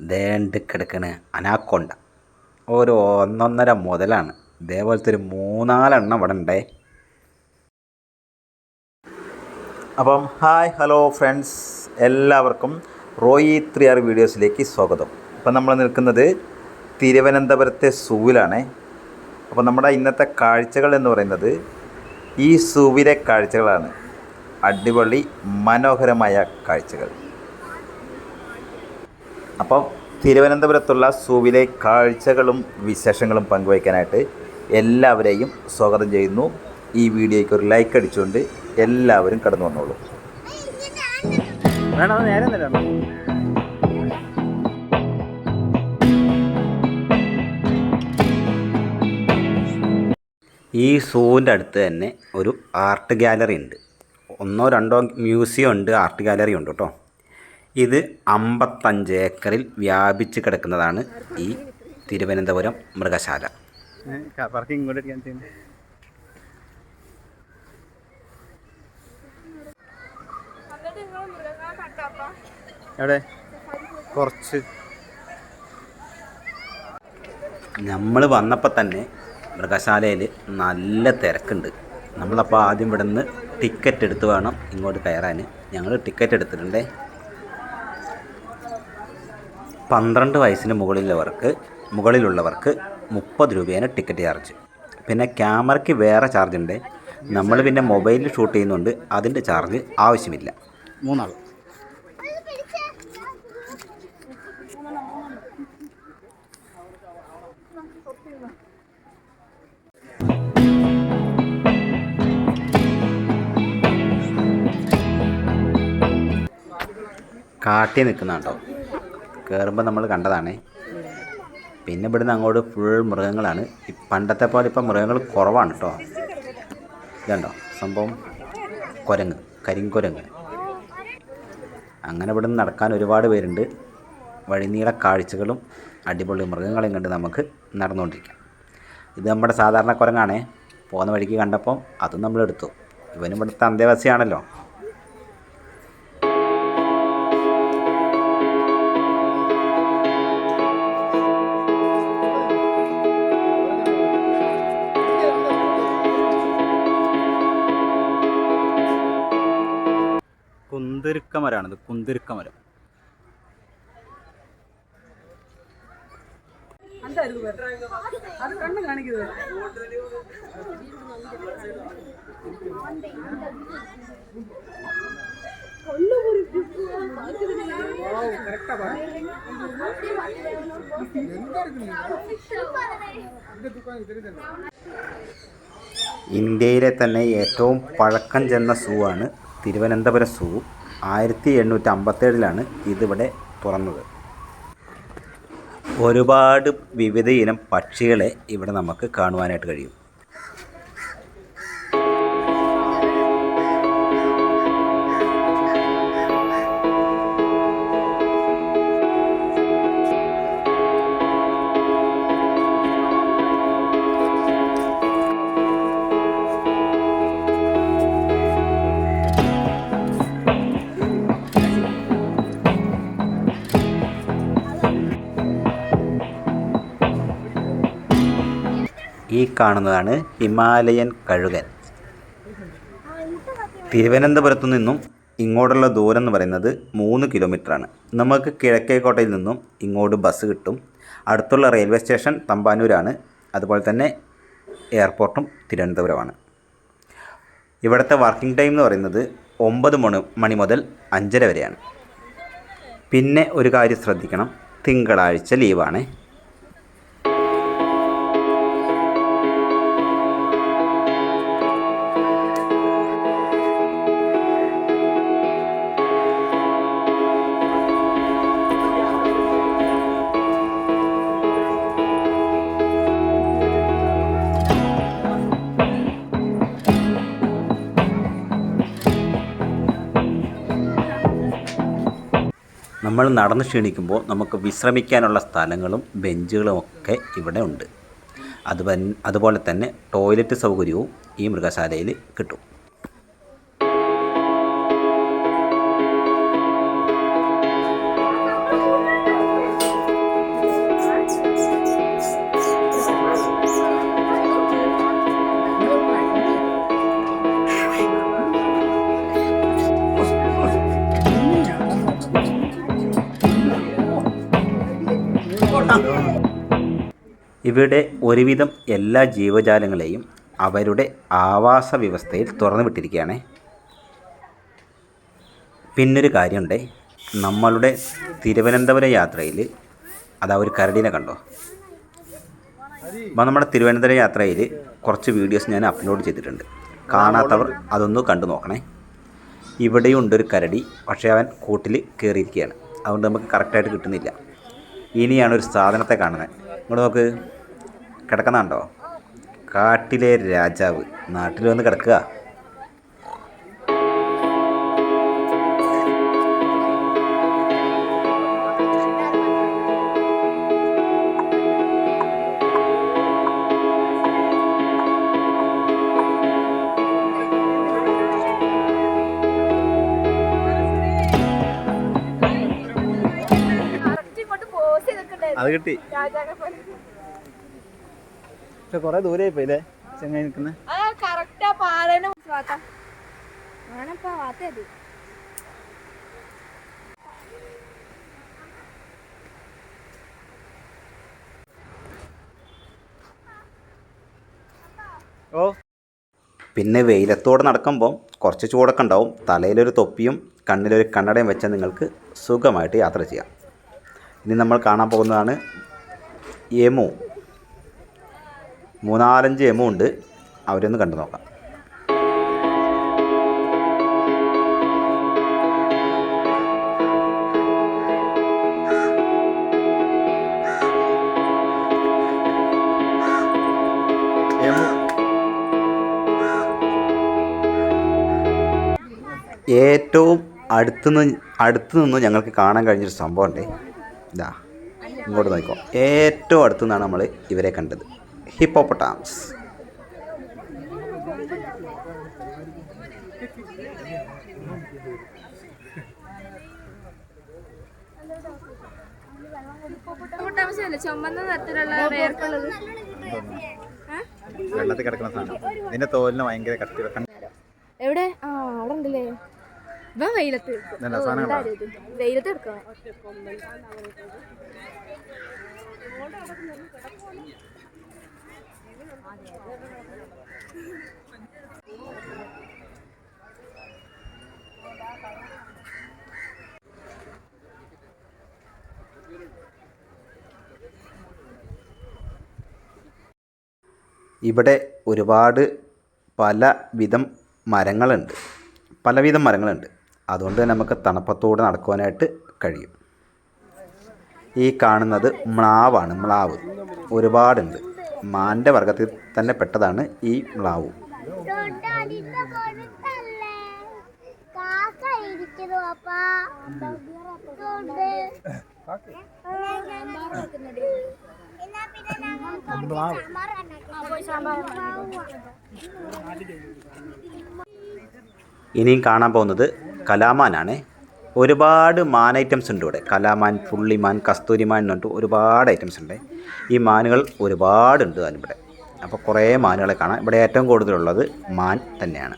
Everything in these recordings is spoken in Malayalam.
ദേണ്ട് കിടക്കണ അനാക്കൊണ്ട. ഒരു ഒന്നൊന്നര മുതലാണ്. ഇതേപോലത്തെ ഒരു മൂന്നാലെണ്ണം ഇവിടെ ഉണ്ടേ. അപ്പം ഹായ് ഹലോ ഫ്രണ്ട്സ്. എല്ലാവർക്കും റോയി ത്രീ ആർ വീഡിയോസിലേക്ക് സ്വാഗതം. അപ്പം നമ്മൾ നിൽക്കുന്നത് തിരുവനന്തപുരത്തെ സൂവിലാണ്. അപ്പോൾ നമ്മുടെ ഇന്നത്തെ കാഴ്ചകൾ എന്ന് പറയുന്നത് ഈ സൂവിലെ കാഴ്ചകളാണ്. അടിപൊളി മനോഹരമായ കാഴ്ചകൾ. അപ്പം തിരുവനന്തപുരത്തുള്ള സൂവിലെ കാഴ്ചകളും വിശേഷങ്ങളും പങ്കുവയ്ക്കാനായിട്ട് എല്ലാവരെയും സ്വാഗതം ചെയ്യുന്നു. ഈ വീഡിയോയ്ക്ക് ഒരു ലൈക്ക് അടിച്ചുകൊണ്ട് എല്ലാവരും കടന്നു വന്നോളൂ. നേരെ ഈ സൂവിന്റെ അടുത്ത് തന്നെ ഒരു ആർട്ട് ഗാലറി ഉണ്ട്. ഒന്നോ രണ്ടോ മ്യൂസിയം ഉണ്ട് ആർട്ട് ഗാലറി ഉണ്ട് കേട്ടോ. ഇത് അമ്പത്തഞ്ച് ഏക്കറിൽ വ്യാപിച്ച് കിടക്കുന്നതാണ് ഈ തിരുവനന്തപുരം മൃഗശാല. എവിടെ? കുറച്ച്. നമ്മൾ വന്നപ്പോൾ തന്നെ മൃഗശാലയിൽ നല്ല തിരക്കുണ്ട്. നമ്മളപ്പോൾ ആദ്യം ഇവിടെ നിന്ന് ടിക്കറ്റ് എടുത്ത് വേണം ഇങ്ങോട്ട് കയറാൻ. ഞങ്ങൾ ടിക്കറ്റ് എടുത്തിട്ടുണ്ടേ. പന്ത്രണ്ട് വയസ്സിന് മുകളിലുള്ളവർക്ക് മുകളിലുള്ളവർക്ക് മുപ്പത് രൂപയാണ് ടിക്കറ്റ് ചാർജ് പിന്നെ ക്യാമറയ്ക്ക് വേറെ ചാർജ് ഉണ്ട്. നമ്മൾ പിന്നെ മൊബൈലിൽ ഷൂട്ട് ചെയ്യുന്നുണ്ട്. അതിന്റെ ചാർജ് ആവശ്യമില്ല. മൂന്നാൾ. കാട്ടി നിൽക്കുന്നുണ്ടോ കയറുമ്പോൾ നമ്മൾ കണ്ടതാണേ. പിന്നെ ഇവിടുന്ന് അങ്ങോട്ട് ഫുൾ മൃഗങ്ങളാണ്. പണ്ടത്തെ പോലെ ഇപ്പം മൃഗങ്ങൾ കുറവാണ് കേട്ടോ ഇതുണ്ടോ? സംഭവം കുരങ്ങ് കരിങ്കുരങ്ങ്. അങ്ങനെ ഇവിടുന്ന് നടക്കാൻ ഒരുപാട് പേരുണ്ട്. വഴിനീള കാഴ്ചകളും അടിപൊളി മൃഗങ്ങളെയും കണ്ട് നമുക്ക് നടന്നുകൊണ്ടിരിക്കാം. ഇത് നമ്മുടെ സാധാരണ കുരങ്ങാണേ. പോകുന്ന വഴിക്ക് കണ്ടപ്പോൾ അതും നമ്മളെടുത്തു ഇവനും ഇവിടുത്തെ അന്തേവാസിയാണല്ലോ. കുന്തിരുക്ക മരമാണിത് കുന്തിരുക്ക മരം ഇന്ത്യയിലെ തന്നെ ഏറ്റവും പഴക്കം ചെന്ന സൂ ആണ് തിരുവനന്തപുരം സൂ. ആയിരത്തി എണ്ണൂറ്റി അമ്പത്തേഴിലാണ് ഇതിവിടെ തുറന്നത്. ഒരുപാട് വിവിധ ഇനം പക്ഷികളെ ഇവിടെ നമുക്ക് കാണുവാനായിട്ട് കഴിയും. ഈ കാണുന്നതാണ് ഹിമാലയൻ കഴുകൻ. തിരുവനന്തപുരത്തു നിന്നും ഇങ്ങോട്ടുള്ള ദൂരം എന്ന് പറയുന്നത് മൂന്ന് കിലോമീറ്ററാണ്. നമുക്ക് കിഴക്കേക്കോട്ടയിൽ നിന്നും ഇങ്ങോട്ട് ബസ് കിട്ടും. അടുത്തുള്ള റെയിൽവേ സ്റ്റേഷൻ തമ്പാനൂരാണ്. അതുപോലെ തന്നെ എയർപോർട്ടും തിരുവനന്തപുരമാണ് ഇവിടുത്തെ വർക്കിംഗ് ടൈം എന്ന് പറയുന്നത് ഒമ്പത് മണി മണി മുതൽ അഞ്ചര വരെയാണ്. പിന്നെ ഒരു കാര്യം ശ്രദ്ധിക്കണം. തിങ്കളാഴ്ച ലീവാണേ. നമ്മൾ നടന്ന് ക്ഷീണിക്കുമ്പോൾ നമുക്ക് വിശ്രമിക്കാനുള്ള സ്ഥലങ്ങളും ബെഞ്ചുകളും ഒക്കെ ഇവിടെ ഉണ്ട്. അതുപോലെ തന്നെ ടോയ്ലറ്റ് സൗകര്യവും ഈ മൃഗശാലയിൽ കിട്ടും. ഇവിടെ ഒരുവിധം എല്ലാ ജീവജാലങ്ങളെയും അവരുടെ ആവാസ വ്യവസ്ഥയിൽ തുറന്നു വിട്ടിരിക്കുകയാണ്. പിന്നൊരു കാര്യമുണ്ട്. നമ്മളുടെ തിരുവനന്തപുരം യാത്രയിൽ അതാ ഒരു കരടിനെ കണ്ടോ? അപ്പോൾ നമ്മുടെ തിരുവനന്തപുരം യാത്രയിൽ കുറച്ച് വീഡിയോസ് ഞാൻ അപ്ലോഡ് ചെയ്തിട്ടുണ്ട്. കാണാത്തവർ അതൊന്ന് കണ്ടു നോക്കണേ. ഇവിടെയും ഉണ്ടൊരു കരടി പക്ഷേ അവൻ കൂട്ടിൽ കയറിയിരിക്കുകയാണ്. അതുകൊണ്ട് നമുക്ക് കറക്റ്റായിട്ട് കിട്ടുന്നില്ല. ഇനിയാണ് ഒരു സാധനത്തെ കാണുന്നത് ഇങ്ങോട്ട് നോക്ക്. കിടക്കുന്നുണ്ടോ? കാട്ടിലെ രാജാവ്. നാട്ടിൽ വന്ന് കിടക്കുക. അത് കിട്ടി. പക്ഷെ കുറേ ദൂരമായി പോയില്ലേ? ചെങ്ങായി നിൽക്കുന്നത് ഓ. പിന്നെ വെയിലത്തോടെ നടക്കുമ്പോൾ കുറച്ച് ചൂടൊക്കെ ഉണ്ടാവും. തലയിലൊരു തൊപ്പിയും കണ്ണിലൊരു കണ്ണടയും വെച്ചാൽ നിങ്ങൾക്ക് സുഖമായിട്ട് യാത്ര ചെയ്യാം. ഇനി നമ്മൾ കാണാൻ പോകുന്നതാണ് എമു മൂന്നാലഞ്ച് എമു ഉണ്ട്. അവരൊന്ന് കണ്ടു നോക്കാം. ഏറ്റവും അടുത്തുനിന്ന് അടുത്തുനിന്ന് അടുത്ത് നിന്ന് ഞങ്ങൾക്ക് കാണാൻ കഴിഞ്ഞൊരു സംഭവമുണ്ട്. ഇതാ ഇങ്ങോട്ട് നോക്കിക്കോ. ഏറ്റവും അടുത്തു നിന്നാണ് നമ്മൾ ഇവരെ കണ്ടത്. ഹിപ്പോപ്പൊട്ടാംസ്. വെള്ളത്തിൽ കിടക്കുന്ന സാധനം. ഇതിന്റെ തോലിന് ഭയങ്കര കട്ടി എവിടെ? ആ അവിടെ ഉണ്ടല്ലേ. ഇവൻ വെയിലത്ത്? വെയിലത്ത് എടുക്കാം ഇവിടെ ഒരുപാട് പല വിധം മരങ്ങളുണ്ട്. പലവിധം മരങ്ങളുണ്ട്. അതുകൊണ്ട് തന്നെ നമുക്ക് തണുപ്പത്തോടെ നടക്കുവാനായിട്ട് കഴിയും. ഈ കാണുന്നത് മ്ലാവാണ് മ്ലാവ്. ഒരുപാടുണ്ട്. മാന്റെ വർഗത്തിൽ തന്നെ പെട്ടതാണ് ഈ മ്ലാവ്. ഇനിയും കാണാൻ പോകുന്നത് കലാമാനാണ്. ഒരുപാട് മാൻ ഐറ്റംസ് ഉണ്ട് ഇവിടെ. കലാമാൻ പുള്ളിമാൻ കസ്തൂരിമാൻ എന്ന് പറഞ്ഞിട്ട് ഒരുപാട് ഐറ്റംസ് ഉണ്ട്. ഈ മാനുകൾ ഒരുപാടുണ്ട് അതിനിവിടെ. അപ്പോൾ കുറേ മാനുകളെ കാണാം. ഇവിടെ ഏറ്റവും കൂടുതലുള്ളത് മാൻ തന്നെയാണ്.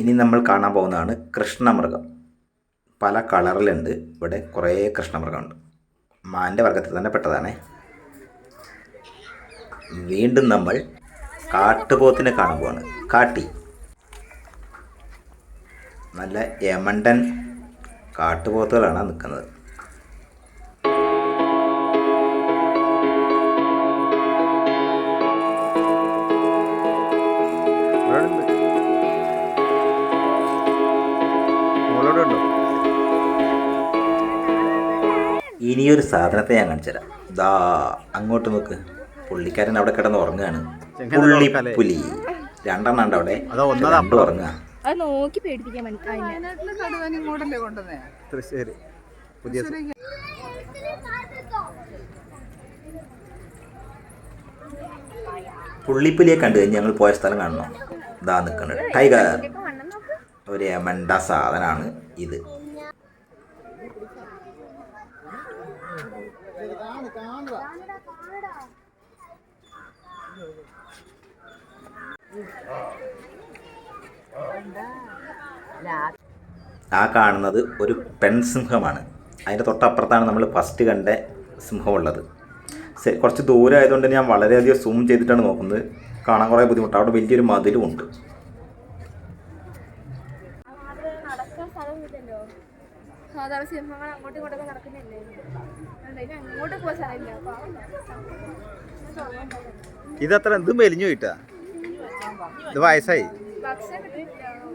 ഇനി നമ്മൾ കാണാൻ പോകുന്നതാണ് കൃഷ്ണമൃഗം. പല കളറിലുണ്ട്. ഇവിടെ കുറേ കൃഷ്ണമൃഗമുണ്ട്. മാന്റെ വർഗത്തിൽ തന്നെ പെട്ടതാണ്. വീണ്ടും നമ്മൾ കാട്ടുപോത്തിനെ കാണാൻ കാട്ടി. നല്ല യമണ്ടൻ കാട്ടുപോത്തുകളാണ് നിൽക്കുന്നത്. ഇനിയൊരു സാധനത്തെ ഞാൻ കാണിച്ചു തരാം ദാ അങ്ങോട്ട് നോക്ക്. പുള്ളിക്കാരൻ അവിടെ കിടന്ന് ഉറങ്ങുകയാണ് പുലി. പുള്ളിപ്പുലി രണ്ടെണ്ണം ഉണ്ട് അവിടെ. രണ്ടും ഉറങ്ങുക അത് നോക്കി പേടിപ്പിക്കാൻ സ- പുള്ളിപ്പുലിയെ കണ്ടു കഴിഞ്ഞ് ഞങ്ങൾ പോയ സ്ഥലം കാണണം. ഇതാ നിൽക്കുന്നത് ടൈഗർ. ഒരു എമണ്ട സാധനമാണ് ഇത്. ആ കാണുന്നത് ഒരു പെൺസിംഹമാണ് അതിന്റെ തൊട്ടപ്പുറത്താണ് നമ്മൾ ഫസ്റ്റ് കണ്ട സിംഹമുള്ളത്. കുറച്ച് ദൂരം ആയതുകൊണ്ട് ഞാൻ വളരെയധികം സൂം ചെയ്തിട്ടാണ് നോക്കുന്നത്. കാണാൻ കുറേ ബുദ്ധിമുട്ടാണ് അവിടെ വലിയൊരു മതിലും ഉണ്ട്. ഇതത്ര എന്തും മെലിഞ്ഞു പോയിട്ടാ? ഇത് വയസ്സായി.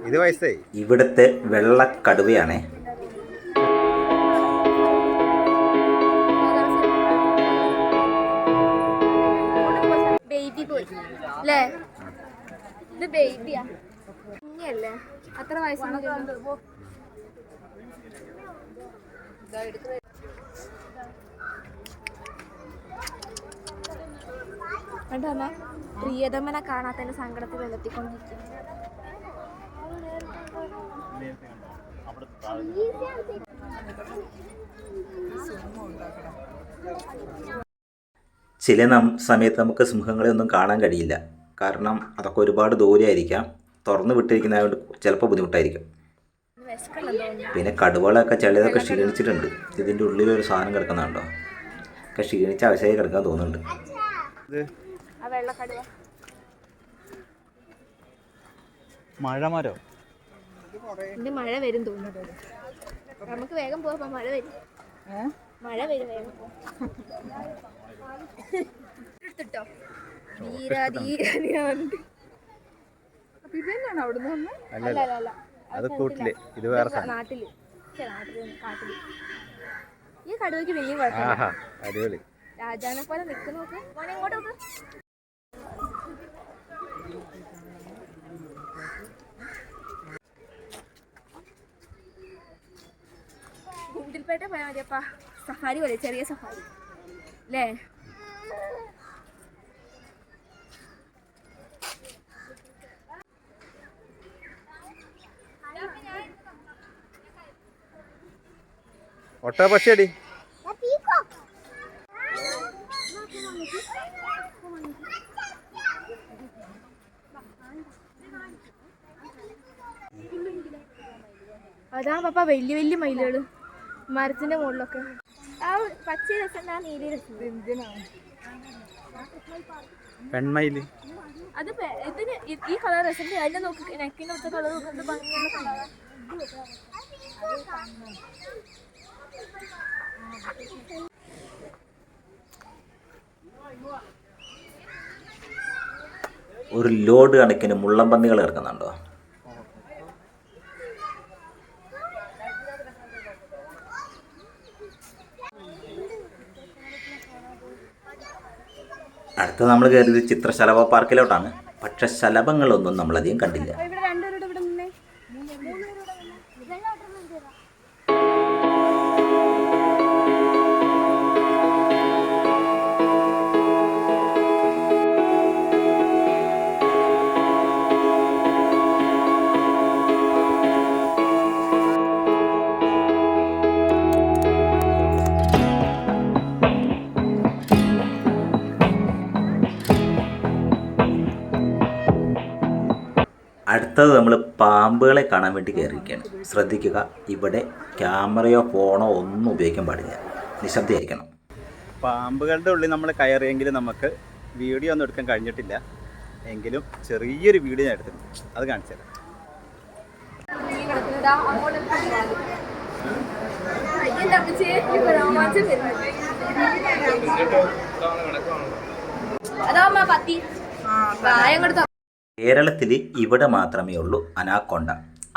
ഇത് വയസ്സായി. ഇവിടുത്തെ വെള്ളക്കടുവയാണേ. ബേബി പോയി അല്ലേ ഇത് ബേബിയാ കുഞ്ഞല്ലേ? അത്ര വയസ്സൊന്നും കണ്ടോ അമ്മ പ്രിയതമനെ കാണാത്തതിന്റെ സങ്കടത്തിൽ ചില നം സമയത്ത് നമുക്ക് സിംഹങ്ങളെ ഒന്നും കാണാൻ കഴിയില്ല. കാരണം അതൊക്കെ ഒരുപാട് ദൂരെയായിരിക്കാം. തുറന്നു വിട്ടിരിക്കുന്നതുകൊണ്ട് ചിലപ്പോൾ ബുദ്ധിമുട്ടായിരിക്കും. പിന്നെ കടുവകളൊക്കെ ചിലതൊക്കെ ക്ഷീണിച്ചിട്ടുണ്ട്. ഇതിന്റെ ഉള്ളിലൊരു സാധനം കിടക്കുന്നുണ്ടോ? ഒക്കെ ക്ഷീണിച്ച അവശയായി കിടക്കാൻ തോന്നുന്നുണ്ട്. ആ വെള്ളക്കടുവ മഴമരോ? ഇനി മഴ വരും തോന്നുന്നത് നമുക്ക് വേഗം പോവാം മഴ വരും. മഴ വരും വേഗം. പോ. എടുത്തിട്ടോ ധീര ധീര ധീര പറഞ്ഞിട്ട്. അപ്പൊ ഇത് അവിടുന്ന് വന്ന്? അല്ല അല്ല അല്ല. അത് കൂട്ടിൽ. ഇത് വേറെ നാട്ടിൽ. കാട്ടിൽ. ഈ കടുവയ്ക്ക് വലിയ കുഴപ്പമില്ല. ആഹാ അടിപൊളി. രാജാനെ പോലെ നിൽക്കുന്നു നോക്ക്. മോനെ ഇങ്ങോട്ട് നോക്ക്. ഗുണ്ടിൽപേട്ട പോയാൽ മതിയപ്പാ സഫാരി പോലെ ചെറിയ സഫാരി. അല്ലേ ഒട്ടോ പക്ഷിയടി അതാണ് പപ്പ വലിയ വലിയ മയിലുകൾ മരത്തിന്റെ മുകളിലൊക്കെ. ആ പച്ച രസം ആ നീല രസം പെൺമയിൽ അത് ഇതിന് ഈ കളർ രസം അതിന്റെ നോക്കി നെക്കിന്റെ ഒത്ത കളർ നോക്കുന്നത് ഭംഗിയുള്ള കളറാണ് ഒരു ലോഡ് കണക്കിന് മുള്ളംപന്നികൾ കിടക്കുന്നുണ്ടോ അടുത്ത നമ്മൾ കയറിയത് ചിത്രശലഭ പാർക്കിലോട്ടാണ് പക്ഷെ ശലഭങ്ങളൊന്നും നമ്മളധികം കണ്ടില്ല. അടുത്തത് നമ്മൾ പാമ്പുകളെ കാണാൻ വേണ്ടി കയറിയിരിക്കുകയാണ് ശ്രദ്ധിക്കുക ഇവിടെ ക്യാമറയോ ഫോണോ ഒന്നും ഉപയോഗിക്കാൻ പാടില്ല. നിശബ്ദമായിരിക്കണം പാമ്പുകളുടെ ഉള്ളിൽ നമ്മൾ കയറിയെങ്കിൽ നമുക്ക് വീഡിയോ ഒന്നും എടുക്കാൻ കഴിഞ്ഞിട്ടില്ല. എങ്കിലും ചെറിയൊരു വീഡിയോ ഞാൻ എടുത്തിട്ടുണ്ട്. അത് കാണിച്ചു തരാം. അതാ പത്തി. പ്രായം കൊടുത്ത കേരളത്തിൽ ഇവിടെ മാത്രമേ ഉള്ളൂ അനാക്കോണ്ട.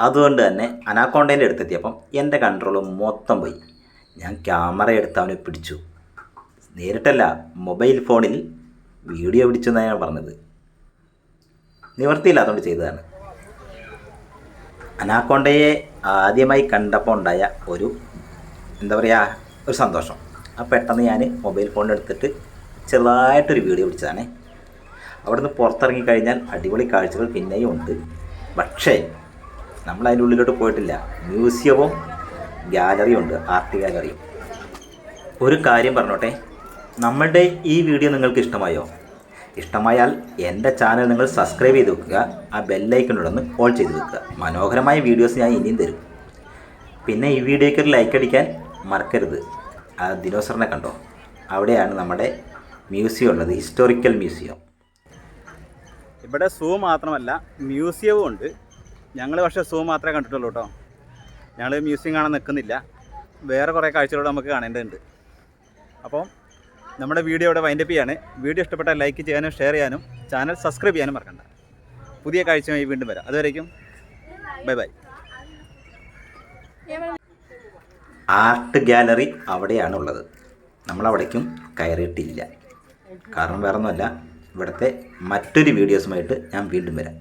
അതുകൊണ്ട് തന്നെ അനാക്കോണ്ടേന്റെ അടുത്തെത്തിയപ്പം എന്റെ കൺട്രോൾ മൊത്തം പോയി. ഞാൻ ക്യാമറ എടുത്ത് അവനെ പിടിച്ചു. നേരിട്ടല്ല മൊബൈൽ ഫോണിൽ വീഡിയോ പിടിച്ചു എന്നാണ് ഞാൻ പറഞ്ഞത്. നിവർത്തിയില്ലാത്തതുകൊണ്ട് ചെയ്തതാണ്. അനാക്കോണ്ടയെ ആദ്യമായി കണ്ടപ്പോൾ ഉണ്ടായ ഒരു എന്താ പറയുക ഒരു സന്തോഷം. ആ പെട്ടെന്ന് ഞാൻ മൊബൈൽ ഫോൺ എടുത്തിട്ട് ചെറുതായിട്ടൊരു വീഡിയോ പിടിച്ചതാണ്. അവിടുന്ന് പുറത്തിറങ്ങി കഴിഞ്ഞാൽ അടിപൊളി കാഴ്ചകൾ പിന്നെയും ഉണ്ട്. പക്ഷേ നമ്മൾ അതിന്റെ ഉള്ളിലോട്ട് പോയിട്ടില്ല. മ്യൂസിയവും ഗാലറിയും ഉണ്ട് ആർട്ട് ഗാലറിയും. ഒരു കാര്യം പറഞ്ഞോട്ടെ. നമ്മളുടെ ഈ വീഡിയോ നിങ്ങൾക്ക് ഇഷ്ടമായോ? ഇഷ്ടമായാൽ എന്റെ ചാനൽ നിങ്ങൾ സബ്സ്ക്രൈബ് ചെയ്ത് വെക്കുക ആ ബെല്ലൈക്കനോടൊന്ന് ഓൾ ചെയ്ത് വെക്കുക. മനോഹരമായ വീഡിയോസ് ഞാൻ ഇനിയും തരും. പിന്നെ ഈ വീഡിയോയ്ക്ക് ഒരു ലൈക്ക് അടിക്കാൻ മറക്കരുത്. ആ ദിനോസറിനെ കണ്ടോ? അവിടെയാണ് നമ്മുടെ മ്യൂസിയം ഉള്ളത് ഹിസ്റ്റോറിക്കൽ മ്യൂസിയം ഇവിടെ സൂ മാത്രമല്ല മ്യൂസിയവും ഉണ്ട്. ഞങ്ങൾ പക്ഷേ സൂ മാത്രമേ കണ്ടിട്ടുള്ളൂ കേട്ടോ ഞങ്ങൾ മ്യൂസിയം കാണാൻ നിൽക്കുന്നില്ല. വേറെ കുറേ കാഴ്ചകളോട് നമുക്ക് കാണേണ്ടതുണ്ട്. അപ്പോൾ നമ്മുടെ വീഡിയോ ഇവിടെ വൈൻഡപ്പ് ചെയ്യാണ്. വീഡിയോ ഇഷ്ടപ്പെട്ടാൽ ലൈക്ക് ചെയ്യാനും ഷെയർ ചെയ്യാനും ചാനൽ സബ്സ്ക്രൈബ് ചെയ്യാനും മറക്കണ്ട. പുതിയ കാഴ്ചയുമായി വീണ്ടും വരാം. അതുവരേക്കും ബൈ ബൈ ആർട്ട് ഗാലറി അവിടെയാണുള്ളത്. നമ്മളവിടേക്കും കയറിയിട്ടില്ല. കാരണം വേറൊന്നുമല്ല ഇവിടുത്തെ മറ്റൊരു വീഡിയോസുമായിട്ട് ഞാൻ വീണ്ടും വരാം.